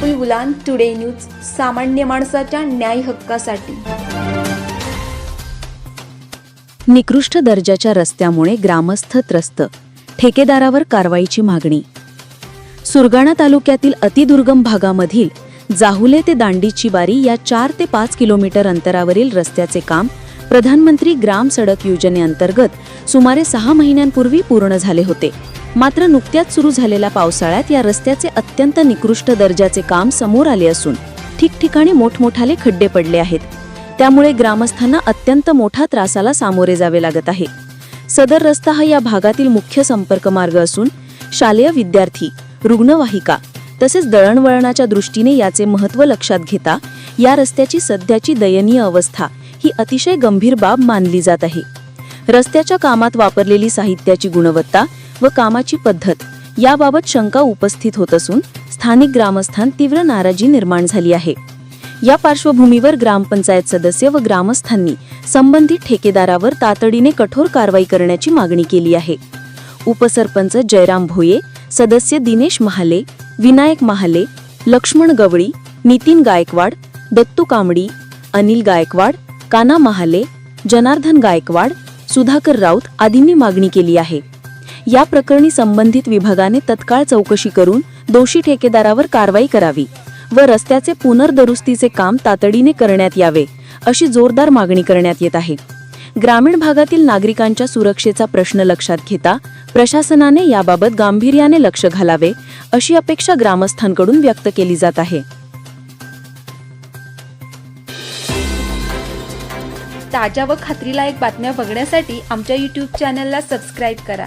Rahul गुलान today news सामान्य माणसाच्या न्याय हक्कासाठी. निकृष्ट दर्जाच्या रस्त्यामुळे ग्रामस्थ त्रस्त. ठेकेदारावर कारवाईची मागणी. सुरगाणा तालुक्यातील अतिदुर्गम भागामधील जाहुले ते दांडीची बारी या चार ते पाच किलोमीटर अंतरावरील रस्त्याचे काम प्रधानमंत्री ग्राम सडक योजनेअंतर्गत सुमारे सहा महिन्यांपूर्वी पूर्ण झाले होते. मात्र नुकत्याच सुरू झालेल्या पावसाळ्यात या रस्त्याचे अत्यंत निकृष्ट दर्जाचे काम समोर आले असून ठिकठिकाणी मोठमोठाले खड्डे पडले आहेत. त्यामुळे ग्रामस्थांना अत्यंत मोठा त्रासाला सामोरे जावे लागत आहे. सदर रस्ता हा या भागातील मुख्य संपर्क मार्ग असून शालेय विद्यार्थी रुग्णवाहिका तसेच दळणवळणाच्या दृष्टीने याचे महत्त्व लक्षात घेता या रस्त्याची सध्याची दयनीय अवस्था ही अतिशय गंभीर बाब मानली जात आहे. रस्त्याच्या कामात वापरलेली साहित्याची गुणवत्ता व कामाची पद्धत याबाबत शंका उपस्थित होत असून स्थानिक ग्रामस्थान तीव्र नाराजी निर्माण झाली आहे. या पार्श्वभूमीवर ग्रामपंचायत सदस्य व ग्रामस्थांनी संबंधित ठेकेदारावर तातडीने कठोर कारवाई करण्याची मागणी केली आहे. उपसरपंच जयराम भोये सदस्य दिनेश महाले विनायक महाले लक्ष्मण गवळी नितीन गायकवाड दत्तू कांबडी अनिल गायकवाड काना महाले जनार्दन गायकवाड सुधाकर राऊत आदींनी मागणी केली आहे. या प्रकरणी संबंधित विभागाने तत्काळ चौकशी करून दोषी ठेकेदारावर कारवाई करावी व रस्त्याचे पुनर्दरुस्तीचे काम तातडीने करण्यात यावे अशी जोरदार मागणी करण्यात येत आहे. ग्रामीण भागातील नागरिकांच्या सुरक्षेचा प्रश्न लक्षात घेता प्रशासनाने याबाबत गांभीर्याने लक्ष घालावे अशी अपेक्षा ग्रामस्थांकडून व्यक्त केली जात आहे. ताज्या व खात्रीलायक बातम्या बघण्यासाठी आमच्या यूट्यूब चॅनलला सबस्क्राईब करा.